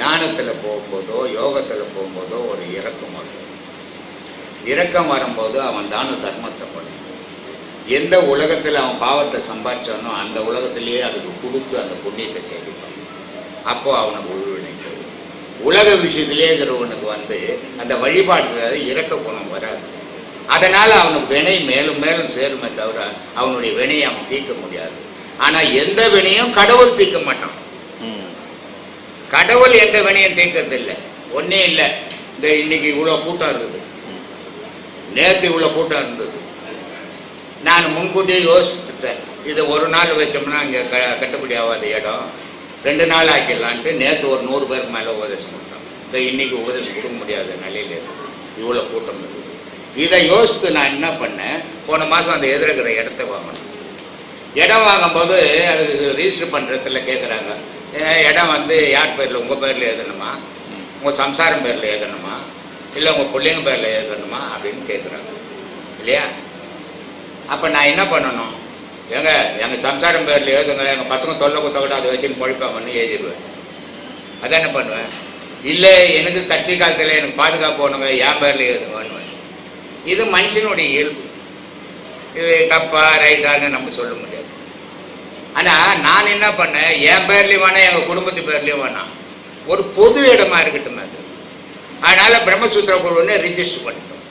ஞானத்தில் போகும்போதோ யோகத்தில் போகும்போதோ ஒரு இறக்கம் வரும். இறக்கம் வரும்போது அவன் தான தர்மத்தை பண்ணும் எந்த உலகத்தில் அவன் பாவத்தை சம்பாதிச்சானோ அந்த உலகத்திலேயே அதுக்கு கொடுத்து அந்த புண்ணியத்தை கேட்கணும் அப்போது அவனுக்கு உள்வினைக்கு உலக விஷயத்திலே இருக்கிறவனுக்கு வந்து அந்த வழிபாட்டில் இறக்க குணம் வராது. அதனால் அவனுக்கு வினை மேலும் மேலும் சேருமே தவிர அவனுடைய வினையை அவன் தீர்க்க முடியாது. ஆனால் எந்த வினையும் கடவுள் தீர்க்க மாட்டான். கடவுள் எந்த வினையும் தீர்க்கறது இல்லை ஒன்றே இல்லை. இந்த இன்னைக்கு இவ்வளோ கூட்டம் இருந்தது. நேற்று இவ்வளோ கூட்டம் இருந்தது. நான் முன்கூட்டியே யோசிச்சுட்டேன். இதை ஒரு நாள் வச்சோம்னா இங்கே க கட்டுப்படி ஆகாத இடம். ரெண்டு நாள் ஆக்கிடலான்ட்டு நேற்று ஒரு நூறு பேருக்கு மேலே உபதேசம் கொடுத்தோம். இந்த இன்னைக்கு உபதேசம் கொடுக்க முடியாத நிலையில் இருக்குது இவ்வளோ கூட்டம் இருக்குது இதை யோசித்து நான் என்ன பண்ணேன்? போன மாதம் அந்த எதிர்க்கிற இடத்த வாங்கணும் இடம் வாங்கும்போது அதுக்கு ரிஜிஸ்டர் பண்ணுறதுல கேட்குறாங்க இடம் வந்து யார் பேரில்? உங்கள் பேரில் எழுதணுமா? உங்கள் சம்சாரம் பேரில் எழுதணுமா? இல்லை உங்கள் பிள்ளைங்க பேரில் எழுதணுமா? அப்படின்னு கேட்குறாங்க இல்லையா? அப்போ நான் என்ன பண்ணணும்? ஏங்க எங்கள் சம்சாரம் பேரில் எழுதுங்க. எங்கள் பசங்க தொல்லை குத்த கூட அதை வச்சுன்னு பொழிப்பாங்கன்னு எழுதிடுவேன். அதான் என்ன பண்ணுவேன்? இல்லை எனக்கு கட்சி காலத்தில் எனக்கு பாதுகாப்பு வேணுங்க என் பேரில் எழுதுங்கன்னு இது மனுஷனுடைய இயல்பு. இது தப்பா ரைட்டான்னு நம்ம சொல்ல முடியாது. ஆனால் நான் என்ன பண்ணேன்? என் பேர்லேயும் வேணாம் எங்கள் குடும்பத்து பேர்லேயும் வேணாம். ஒரு பொது இடமா இருக்கட்டும் அது. அதனால பிரம்மசூத்திர குழுன்னு ரிஜிஸ்டர் பண்ணிட்டோம்.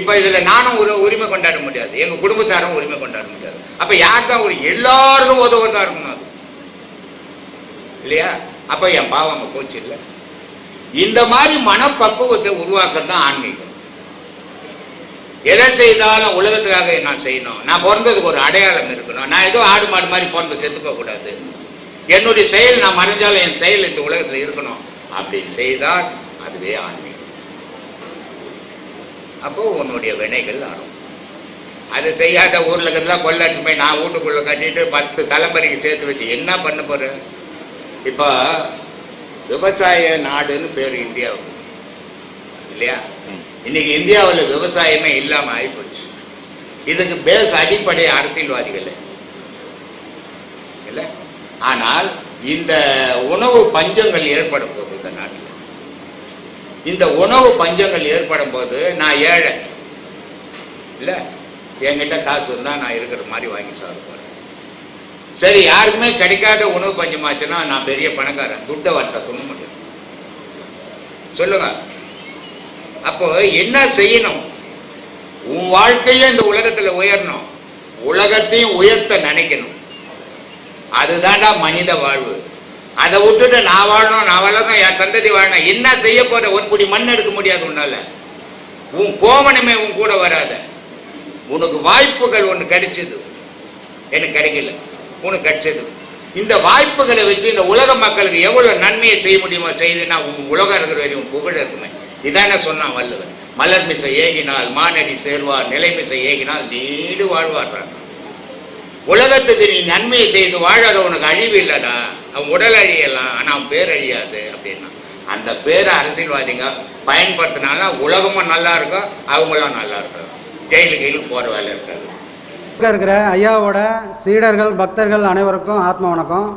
இப்போ இதில் நானும் ஒரு உரிமை கொண்டாட முடியாது. எங்கள் குடும்பத்தாரும் உரிமை கொண்டாட முடியாது. அப்போ யார் தான் ஒரு எல்லாருக்கும் உதவுறதா இருக்கணும் அது? இல்லையா? அப்போ என் பாவம் அங்கே போச்சு இல்லை? இந்த மாதிரி மனப்பக்குவத்தை உருவாக்குறது தான் ஆன்மீகம். எதை செய்தாலும் உலகத்துக்காக நான் செய்யணும். நான் பிறந்ததுக்கு ஒரு அடையாளம் இருக்கணும். நான் ஏதோ ஆடு மாடு மாதிரி பிறந்து செத்துக்க கூடாது என்னுடைய செயல் நான் மறைஞ்சாலும் என் செயல் இந்த உலகத்தில் இருக்கணும். அப்படி செய்தால் அதுவே ஆன்மீகம். அப்போ உன்னுடைய வினைகள் ஆரம்பம் அது செய்யாத ஊர்ல இருக்கிறதா கொள்ளாச்சி போய் நான் வீட்டுக்குள்ள கட்டிட்டு பத்து தலைமுறைக்கு சேர்த்து வச்சு என்ன பண்ண போறேன் இப்போ விவசாய நாடுன்னு பேர் இந்தியாவுக்கு. இல்லையா? இன்னைக்கு இந்தியாவில் விவசாயமே இல்லாம ஆகிப்போச்சு இதுக்கு பேஸ் அடிப்படை அரசியல்வாதிகள். இல்லை? ஆனால் இந்த உணவு பஞ்சங்கள் ஏற்படும் போது இந்த நாட்டில். இந்த உணவு பஞ்சங்கள் ஏற்படும் போது நான் ஏழை. இல்லை? என்கிட்ட காசு இருந்தால் நான் இருக்கிற மாதிரி வாங்கி சாப்பிட போகிறேன் சரி யாருக்குமே கிடைக்காத உணவு பஞ்சமாச்சுன்னா நான் பெரிய பணக்காரன். துட்ட வர்த்த துண்ண முடியும் சொல்லுங்க. அப்போ என்ன செய்யணும்? உன் வாழ்க்கையே இந்த உலகத்துல உயரணும். உலகத்தையும் உயர்த்த நினைக்கணும். அதுதான்டா மனித வாழ்வு. அதை விட்டுட்டு நான் வாழணும் நான் வளரணும் என் சந்ததி வாழணும். என்ன செய்ய போற? ஒரு குடி மண் எடுக்க முடியாது உன்னால. உன் கோவணமே உன் கூட வராத. உனக்கு வாய்ப்புகள் ஒன்று கிடைச்சது. எனக்கு கிடைக்கல. உனக்கு கிடைச்சது. இந்த வாய்ப்புகளை வச்சு இந்த உலக மக்களுக்கு எவ்வளவு நன்மையை செய்ய முடியுமோ செய்துன்னா உன் உலகம் இருக்கிற வரையும் புகழ் இருக்குமே. இதானே சொன்னான் வள்ளுவன் மலர் மிசை ஏகினால் மானடி சேர்வார் நிலைமிசை ஏகினால் நீடு வாழ்வார் உலகத்துக்கு நீ நன்மையை செய்து வாழற உனக்கு அழிவு இல்லடா அவன் உடல் அழியலாம் ஆனால் அவன் பேர் அழியாது அப்படின்னா. அந்த பேரை அரசியல்வாதிங்க பயன்படுத்தினால உலகமும் நல்லா இருக்கும் அவங்களும் நல்லா இருக்கும். ஜெயிலு கீழ் போகிற வேலை இருக்காது. இருக்கிற ஐயாவோட சீடர்கள் பக்தர்கள் அனைவருக்கும் ஆத்ம வணக்கம்.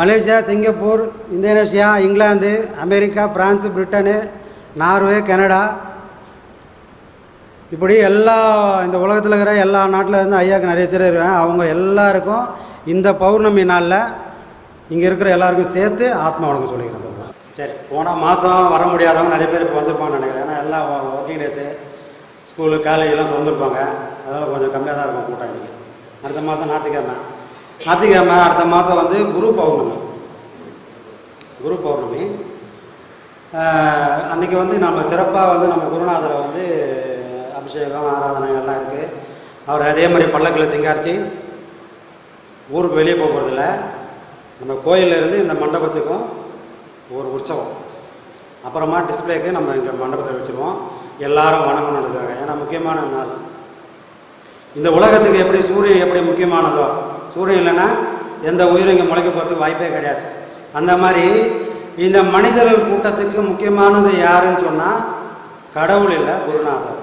Malaysia Singapore Indonesia England America France Britain Norway Canada. இப்படி எல்லா இந்த உலகத்தில் இருக்கிற எல்லா நாட்டில் இருந்து ஐயாவுக்கு நிறைய பேர் இருக்காங்க. அவங்க எல்லாருக்கும் இந்த பௌர்ணமி நாளில் இங்கே இருக்கிற எல்லாருக்கும் சேர்த்து ஆத்மா வணக்கம் சொல்லிக்கிறேன் சரி போன மாதம் வர முடியாதவங்க நிறைய பேர் இப்போ வந்திருப்பாங்கன்னு நினைக்கிறேன். ஏன்னா எல்லா ஒர்க்கிங் டேஸு ஸ்கூலு காலேஜெலாம் திறந்துருப்பாங்க. அதனால் கொஞ்சம் கம்மியாக தான் இருக்கும் கூட்டம் இன்றைக்கி அடுத்த மாதம் ஞாயிற்றுக்கிழமை. ஞாயிற்றுக்கிழமை அடுத்த மாதம் வந்து குரு பௌர்ணமி. குரு பௌர்ணமி. அன்றைக்கி அன்னைக்கு வந்து நம்ம சிறப்பாக வந்து நம்ம குருநாதரை வந்து அபிஷேகம் ஆராதனை எல்லாம் இருக்குது அவர் அதே மாதிரி பல்லக்கில் சிங்காரிச்சு ஊருக்கு வெளியே போக போகிறதில்ல நம்ம கோயில்ல இருந்து இந்த மண்டபத்துக்கும் ஒரு உற்சவம். அப்புறமா டிஸ்ப்ளேக்கு நம்ம இங்கே மண்டபத்தை வச்சுருவோம். எல்லாரும் வணங்கணுன்றதுக்காக ஏன்னா முக்கியமான நாள். இந்த உலகத்துக்கு எப்படி சூரியன் எப்படி முக்கியமானதோ சூரியன் இல்லைன்னா எந்த உயிரும் இங்கே முளைக்க போகிறதுக்கு வாய்ப்பே கிடையாது. அந்த மாதிரி இந்த மனிதர்கள் கூட்டத்துக்கு முக்கியமானது யாருன்னு சொன்னால் கடவுள் இல்லை குருநாதர்.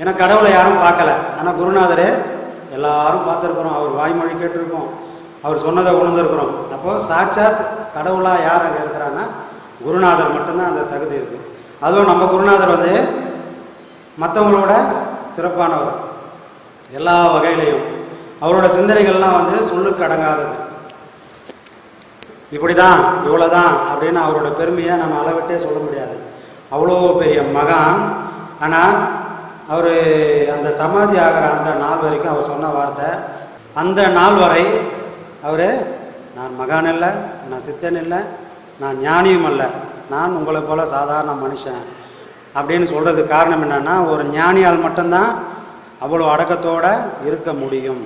ஏன்னா கடவுளை யாரும் பார்க்கல. ஆனால் குருநாதர் எல்லாரும் பார்த்துருக்குறோம். அவர் வாய்மொழி கேட்டிருக்கோம். அவர் சொன்னதை உணர்ந்திருக்கிறோம். அப்போது சாட்சாத் கடவுளாக யார் அங்கே இருக்கிறான்னா குருநாதர் மட்டும்தான் அந்த தகுதி இருக்குது அதுவும் நம்ம குருநாதர் வந்து மற்றவங்களோட சிறப்பானவர். எல்லா வகையிலையும். அவரோட சிந்தனைகள்லாம் வந்து சொல்லுக்கு அடங்காதது. இப்படி தான் இவ்வளோ தான் அப்படின்னு அவரோட பெருமையை நம்ம அளவிட்டே சொல்ல முடியாது. அவ்வளோ பெரிய மகான். ஆனால் அவர் அந்த சமாதி ஆகிற அந்த நாள் வரைக்கும் அவர் சொன்ன வார்த்தை அந்த நாள் வரை அவர் நான் மகான் இல்லை நான் சித்தன் இல்லை நான் ஞானியும் அல்ல நான் உங்களை போல சாதாரண மனுஷன் அப்படின்னு சொல்கிறதுக்கு காரணம் என்னென்னா ஒரு ஞானியால் மட்டும்தான் அவ்வளோ அடக்கத்தோடு இருக்க முடியும்.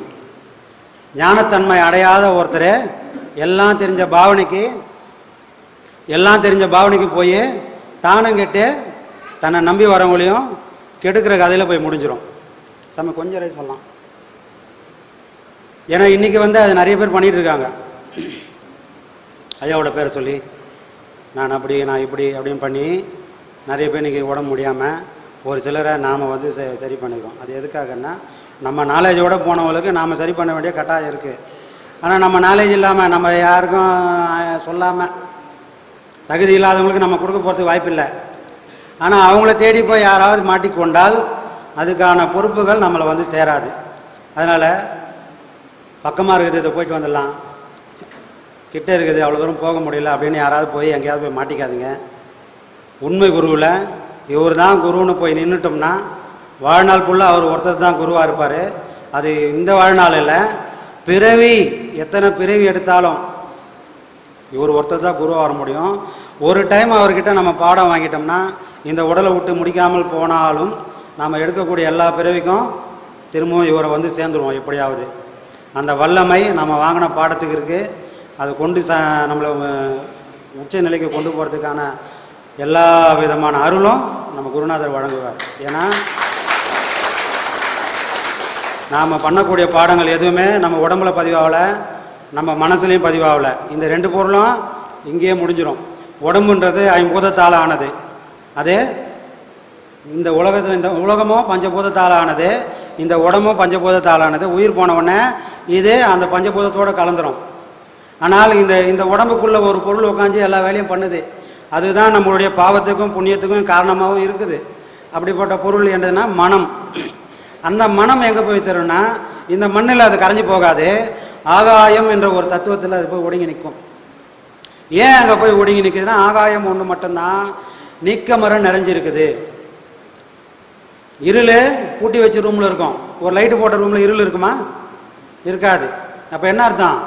ஞானத்தன்மை அடையாத ஒருத்தர் எல்லாம் தெரிஞ்ச பாவனைக்கு எல்லாம் தெரிஞ்ச பாவனைக்கு போய் தானம் கெட்டு தன்னை நம்பி வரவங்களையும் கெடுக்கிற கதையில் போய் முடிஞ்சிடும் சம கொஞ்சம் ரைஸ் பண்ணலாம். ஏன்னா இன்றைக்கி வந்து அது நிறைய பேர் பண்ணிகிட்டு இருக்காங்க. ஐயாவோட பேரை சொல்லி நான் அப்படி நான் இப்படி அப்படின்னு பண்ணி நிறைய பேர் இன்றைக்கி உடம்பு முடியாமல் ஒரு சிலரை நாம் வந்து ச- சரி பண்ணிக்கிறோம். அது எதுக்காகன்னா நம்ம நாலேஜோடு போனவங்களுக்கு நாம் சரி பண்ண வேண்டிய கட்டாயம் இருக்குது ஆனால் நம்ம நாலேஜ் இல்லாமல் நம்ம யாருக்கும் சொல்லாமல் தகுதி இல்லாதவங்களுக்கு நம்ம கொடுக்க போகிறதுக்கு வாய்ப்பில்லை ஆனால் அவங்கள தேடி போய் யாராவது மாட்டிக்கொண்டால் அதுக்கான பொறுப்புகள் நம்மளை வந்து சேராது. அதனால் பக்கமாக இருக்குது இதை போயிட்டு வந்துடலாம். கிட்டே இருக்குது அவ்வளோ தூரம் போக முடியல அப்படின்னு யாராவது போய் எங்கேயாவது போய் மாட்டிக்காதீங்க. உண்மை குருவில் இவர் தான் குருன்னு போய் நின்றுட்டோம்னா வாழ்நாள் ஃபுல்லாக அவர் ஒருத்தர் தான் குருவாக இருப்பார். அது இந்த வாழ்நாள் இல்லை பிறவி எத்தனை பிறவி எடுத்தாலும். இவர் ஒருத்தர் தான் குருவாக வர முடியும். ஒரு டைம் அவர்கிட்ட நம்ம பாடம் வாங்கிட்டோம்னா இந்த உடலை விட்டு முடிக்காமல் போனாலும் நாம் எடுக்கக்கூடிய எல்லா பிறவிக்கும் திரும்பவும் இவரை வந்து சேர்ந்துருவோம் எப்படியாவது. அந்த வல்லமை நம்ம வாங்கின பாடத்துக்கு இருக்குது அது கொண்டு ச நம்மளை உச்ச நிலைக்கு கொண்டு போகிறதுக்கான எல்லா விதமான அருளும் நம்ம குருநாதர் வழங்குவார். ஏன்னா நாம் பண்ணக்கூடிய பாடங்கள் எதுவுமே நம்ம உடம்புல பதிவாகல நம்ம மனசுலையும் பதிவாகல. இந்த ரெண்டு பொருளும் இங்கேயே முடிஞ்சிடும் உடம்புன்றது ஐம்பூதத்தால் ஆனது. அதே இந்த உலகத்தில் இந்த உலகமும் பஞ்சபூதத்தால் ஆனது இந்த உடம்பும் பஞ்சபூதத்தால் ஆனது. உயிர் போனவுடனே இதே இது அந்த பஞ்சபூதத்தோடு கலந்துரும். ஆனால் இந்த இந்த உடம்புக்குள்ள ஒரு பொருள் உட்காந்து எல்லா வேலையும் பண்ணுது. அதுதான் நம்மளுடைய பாவத்துக்கும் புண்ணியத்துக்கும் காரணமாகவும் இருக்குது. அப்படிப்பட்ட பொருள் என்றதுன்னா மனம். அந்த மனம் எங்கே போய் தரும்னா இந்த மண்ணில் அது கரைஞ்சு போகாது. ஆகாயம் என்ற ஒரு தத்துவத்தில் அது போய் ஒடுங்கி நிற்கும். ஏன் அங்கே போய் ஒடுங்கி நிற்குதுன்னா ஆகாயம் ஒன்று மட்டும்தான் நீக்க மரம் நிறைஞ்சிருக்குது. இருள் பூட்டி வச்ச ரூமில் இருக்கும். ஒரு லைட்டு போட்ட ரூமில் இருள் இருக்குமா? இருக்காது. அப்போ என்ன அர்த்தம்?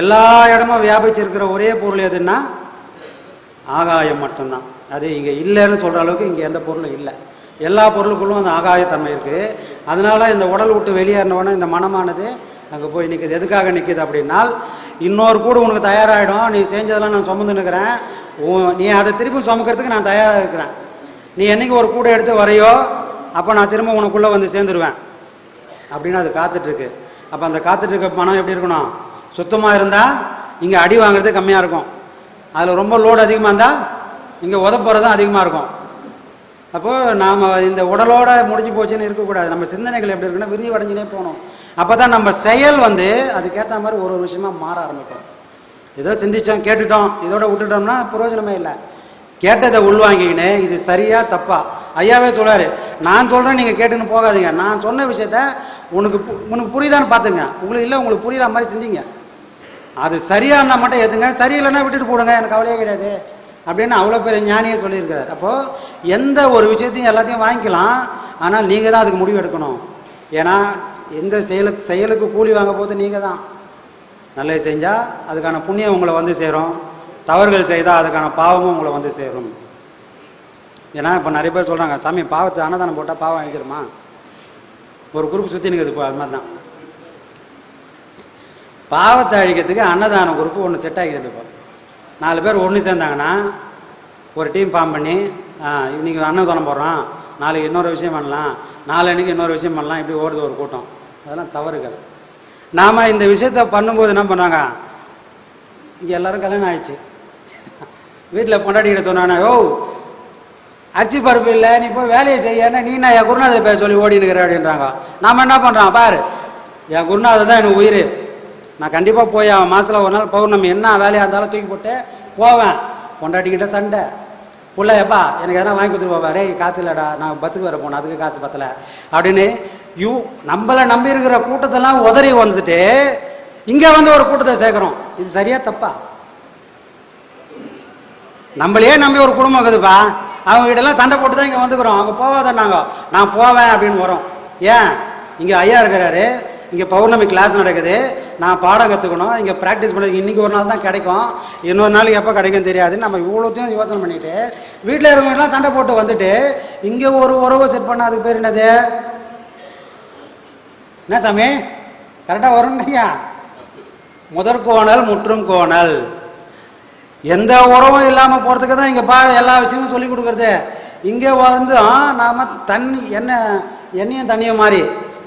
எல்லா இடமும் வியாபிச்சிருக்கிற ஒரே பொருள் எதுன்னா ஆகாயம் மட்டும்தான். அது இங்கே இல்லைன்னு சொல்கிற அளவுக்கு இங்கே எந்த பொருளும் இல்லை. எல்லா பொருளுக்குள்ளும் அந்த ஆகாயத்தன்மை இருக்குது அதனால் இந்த உடல் விட்டு வெளியேறினவொடனே இந்த மனமானது அங்கே போய் நிற்குது எதுக்காக நிற்குது அப்படின்னால் இன்னொரு கூடு உனக்கு தயாராகிடும் நீ செஞ்சதெல்லாம் நான் சுமந்து நிற்கிறேன். நீ அதை திருப்பி சுமக்கிறதுக்கு நான் தயாராக இருக்கிறேன். நீ என்னைக்கு ஒரு கூடை எடுத்து வரையோ அப்போ நான் திரும்ப உனக்குள்ளே வந்து சேர்ந்துருவேன். அப்படின்னு அது காத்துட்ருக்கு. அப்போ அந்த காத்துட்ருக்க பணம் எப்படி இருக்கணும்? சுத்தமாக இருந்தால் இங்கே அடி வாங்குறது கம்மியாக இருக்கும். அதில் ரொம்ப லோடு அதிகமாக இருந்தால் இங்கே உதப்புறது தான் அதிகமாக இருக்கும். அப்போது நாம் இந்த உடலோட முடிஞ்சு போச்சுன்னு இருக்கக்கூடாது. நம்ம சிந்தனைகள் எப்படி இருக்குன்னா விரிவடைஞ்சினே போகணும். அப்போ தான் நம்ம செயல் வந்து அதுக்கேற்ற மாதிரி ஒரு ஒரு விஷயமா மாற ஆரம்பிக்கும். ஏதோ சிந்திச்சோம் கேட்டுட்டோம் இதோட விட்டுட்டோம்னா பிரயோஜனமே இல்லை. கேட்டதை உள்வாங்கிக்கினே இது சரியா தப்பா? ஐயாவே சொல்றாரு நான் சொல்கிறேன் நீங்கள் கேட்டுன்னு போகாதீங்க. நான் சொன்ன விஷயத்த உனக்கு பு- உனக்கு புரியுதான்னு பார்த்துங்க உங்களுக்கு இல்லை உங்களுக்கு புரியுற மாதிரி செஞ்சீங்க அது சரியாக இருந்தால் மட்டும் ஏற்றுங்க சரியில்லைன்னா விட்டுட்டு போடுங்க. எனக்கு கவலையே கிடையாது. அப்படின்னு அவ்வளோ பெரிய ஞானியை சொல்லியிருக்கிறார். அப்போது எந்த ஒரு விஷயத்தையும் எல்லாத்தையும் வாங்கிக்கலாம் ஆனால் நீங்கள் தான் அதுக்கு முடிவு எடுக்கணும். ஏன்னா எந்த செயலுக்கு செயலுக்கு கூலி வாங்க போது நீங்கள் தான். நல்லது செஞ்சால் அதுக்கான புண்ணியம் உங்களை வந்து சேரும். தவறுகள் செய்தால் அதுக்கான பாவமும் உங்களை வந்து சேரும். ஏன்னா இப்போ நிறைய பேர் சொல்கிறாங்க சாமி பாவத்தை அன்னதானம் போட்டால் பாவம் அழிஞ்சிருமா? ஒரு குரூப் சுற்றி நிற்கிறது இப்போ அது மாதிரி தான். பாவத்தை அழிக்கிறதுக்கு அன்னதான குரூப் ஒன்று செட் ஆகிடுது இப்போ. நாலு பேர் ஒன்று சேர்ந்தாங்கன்னா ஒரு டீம் ஃபார்ம் பண்ணி ஆ, அண்ணன் அன்னதானம் போடுறோம் நாளைக்கு இன்னொரு விஷயம் பண்ணலாம். நாளன்னைக்கு இன்னொரு விஷயம் பண்ணலாம். இப்படி ஓடுது ஒரு கூட்டம். அதெல்லாம் தவறுகள். நாம் இந்த விஷயத்த பண்ணும்போது என்ன பண்ணாங்க இங்கே எல்லோரும் கல்யாணம் ஆயிடுச்சு. வீட்டில் பொண்டாட்டிக்கிட்ட சொன்னானே ஓ அரிசி பருப்பு இல்லை நீ போய் வேலையை செய்யணும் நீ நான் என் குருநாதர் பேர் சொல்லி ஓடின்னு இருக்கிற அப்படின்றாங்க. நாம் என்ன பண்ணுறான் பாரு. என் குருநாதர் தான் எனக்கு உயிர். நான் கண்டிப்பாக போய் அவன் மாதத்தில் ஒரு நாள் பௌர்ணமி என்ன வேலையாக இருந்தாலும் தூக்கி போட்டு போவேன். பொண்டாட்டிக்கிட்ட சண்டை. புள்ள எப்பா எனக்கு எதனா வாங்கி கொடுத்துட்டு போவா டேய் காசு இல்லைடா நான் பஸ்ஸுக்கு வர போனேன் அதுக்கு காசு பத்தலை. அப்படின்னு யூ நம்மளை நம்பி இருக்கிற கூட்டத்தெல்லாம் உதறி வந்துட்டு இங்கே வந்து ஒரு கூட்டத்தை சேர்க்குறோம். இது சரியா தப்பா? நம்மளையே நம்பி ஒரு குடும்பம் இருக்குதுப்பா. அவங்க கிட்டலாம் சண்டை போட்டு தான் இங்கே வந்துக்கிறோம். அவங்க நாங்கள் நான் போவேன் அப்படின்னு வரோம். ஏன்? இங்கே ஐயா இருக்கிறாரு. இங்கே பௌர்ணமி கிளாஸ் நடக்குது. நான் பாடம் கற்றுக்கணும் இங்கே ப்ராக்டிஸ் பண்ணி இன்றைக்கி ஒரு நாள் தான் கிடைக்கும். இன்னொரு நாளைக்கு எப்போ கிடைக்கும் தெரியாது நம்ம இவ்வளோத்தையும் யோசனை பண்ணிட்டு வீட்டில் இருக்கவங்கலாம் சண்டை போட்டு வந்துட்டு இங்கே ஒரு உறவை செட் பண்ண அதுக்கு பேர் என்னது? என்ன சாமி? கரெக்டாக வரும்ன்றீங்க முதற் கோணல் முற்றும் கோணல். எந்த உறவும் இல்லாமல் போகிறதுக்கு தான் இங்கே பா எல்லா விஷயமும் சொல்லி கொடுக்குறது. இங்கே வந்து நாம் தண்ணி என்ன எண்ணெயும் தண்ணியும் மாதிரி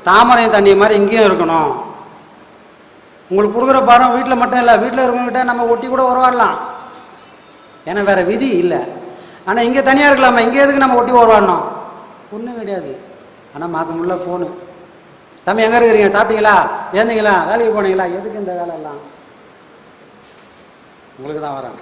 தாமரை தண்ணி மாதிரி இங்கேயும் இருக்கணும். உங்களுக்கு கொடுக்குற பாடம் வீட்டில் மட்டும் இல்லை வீட்டில் இருக்கவங்ககிட்ட நம்ம ஒட்டி கூட உறவாடலாம். ஏன்னா வேறு விதி இல்லை. ஆனால் இங்கே தனியாக இருக்கலாமா இங்கே எதுக்கு நம்ம ஒட்டி உறவாடணும்? ஒன்றும் கிடையாது. ஆனால் மாதம் உள்ள ஃபோனு தம்பி எங்கே இருக்கிறீங்க? சாப்பிட்டீங்களா? ஏந்தீங்களா? வேலைக்கு போனீங்களா? எதுக்கு இந்த வேலை எல்லாம் உங்களுக்கு தான் வராங்க.